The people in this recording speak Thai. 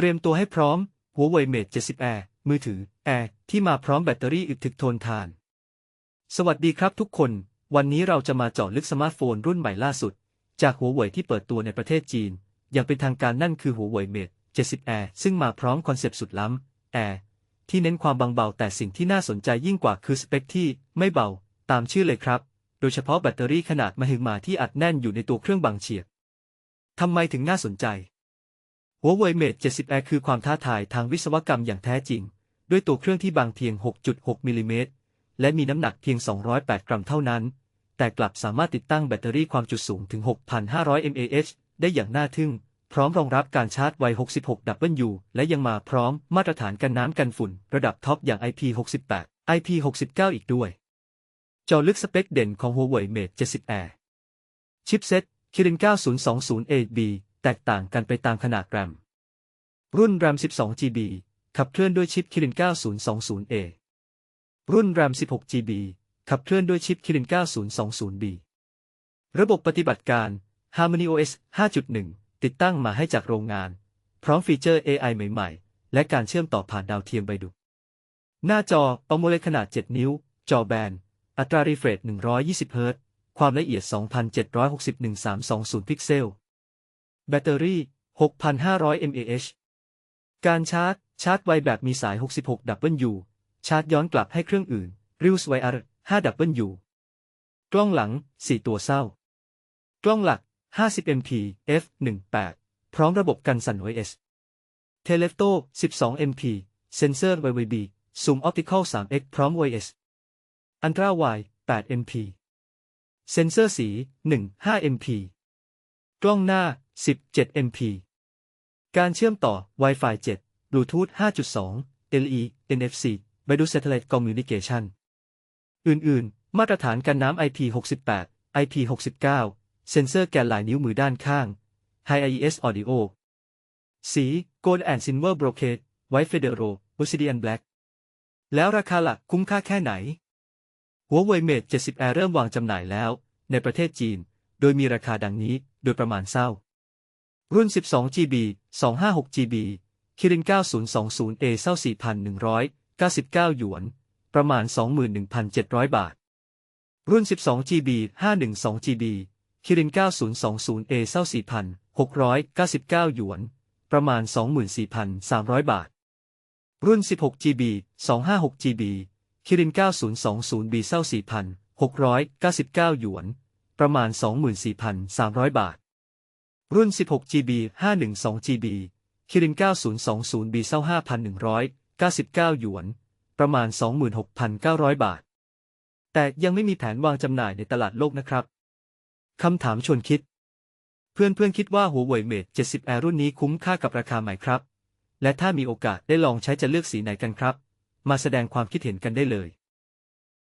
ตรียมตัวให้พร้อม Huawei Mate 70 Air มือถือ Air ที่มาพร้อมแบตเตอรี่อึดถึกทนทาน สวัสดีครับทุกคน วันนี้เราจะมาเจาะลึกสมาร์ทโฟนรุ่นใหม่ล่าสุด จาก Huawei ที่เปิดตัวในประเทศจีน อย่างเป็นทางการนั่นคือ Huawei Mate 70 Air ซึ่งมาพร้อมคอนเซปต์สุดล้ำ Air ที่เน้นความบางเบาแต่สิ่งที่น่าสนใจยิ่งกว่าคือสเปคที่ไม่เบา ตามชื่อเลยครับ โดยเฉพาะแบตเตอรี่ขนาดมหึมาที่อัดแน่นอยู่ในตัวเครื่องบางเฉียบทำไมถึงน่าสนใจ Huawei Mate 70 Air คือความท้าทายทางวิศวกรรมอย่างแท้จริง ด้วยตัวเครื่องที่บางเพียง 6.6 มิลลิเมตร และมีน้ำหนักเพียง 208 กรัมเท่านั้น แต่กลับสามารถติดตั้งแบตเตอรี่ความจุสูงถึง 6,500 mAh ได้อย่างน่าทึ่ง พร้อมรองรับการชาร์จไว 66W และยังมาพร้อมมาตรฐานกันน้ำกันฝุ่น ระดับท็อปอย่าง IP68 IP69 อีกด้วย จอลึกสเปคเด่นของ Huawei Mate 70 Air ชิปเซ็ต Kirin 9020AB แตกต่างกันไปตามขนาดแรม รุ่น RAM 12GB ขับเคลื่อนด้วยชิป Kirin 9020A รุ่น RAM 16GB ขับเคลื่อนด้วยชิป Kirin 9020B ระบบปฏิบัติการ HarmonyOS 5.1 ติดตั้งมาให้จากโรงงาน พร้อมฟีเจอร์ AI ใหม่ ๆ และการเชื่อมต่อผ่านดาวเทียมไบดุหน้าจอ AMOLED ขนาด 7 นิ้ว จอแบน อัตรา refresh 120 Hz ความละเอียด 2,761,320 พิกเซล แบตเตอรี่ 6,500 mAh การชาร์จ ชาร์จไวแบบมีสาย 66W ชาร์จย้อนกลับให้เครื่องอื่น Reuse VR 5W กล้องหลัง 4 ตัวเศร้า กล้องหลัก 50MP f1.8 พร้อมระบบกันสั่น OS Telephoto 12MP เซนเซอร์ YVB Zoom Optical 3x พร้อม OS Ultra Wide 8MP เซนเซอร์สี 1 5MP กล้องหน้า 17 MP การเชื่อมต่อ Wi-Fi 7 Bluetooth 5.2 LE NFC Baidu Satellite Communication อื่น ๆ มาตรฐานกันน้ำ IP68 IP69 เซนเซอร์แกนหลายนิ้วมือด้านข้าง High IES Audio สี Gold and Silver Brocade White Federal, Obsidian Black แล้วราคาหลักคุ้มค่าแค่ไหน หัวเว่ยเมด70 Air เริ่มวางจำหน่ายแล้ว ในประเทศจีน โดยมีราคาดังนี้ โดยประมาณเศร้า รุ่น 12GB 256GB Kirin 9020A เศร้า4,199 หยวน ประมาณ 21,700 บาท รุ่น 12GB 512GB Kirin 9020A เศร้า4,699 หยวน ประมาณ 24,300 บาท รุ่น 16GB 256GB Kirin 9020B เศร้า4,699 หยวน ประมาณ 24,300 บาท รุ่น 16GB 512GB Kirin 9020B เศร้า5,199 หยวน ประมาณ 26,900 บาท แต่ยังไม่มีแผนวางจำหน่ายในตลาดโลกนะครับ คำถามชวนคิด เพื่อนเพื่อนคิดว่า Huawei Mate 70 Air รุ่นนี้คุ้มค่ากับราคาไหมครับ และถ้ามีโอกาสได้ลองใช้จะเลือกสีไหนกันครับ มาแสดงความคิดเห็นกันได้เลย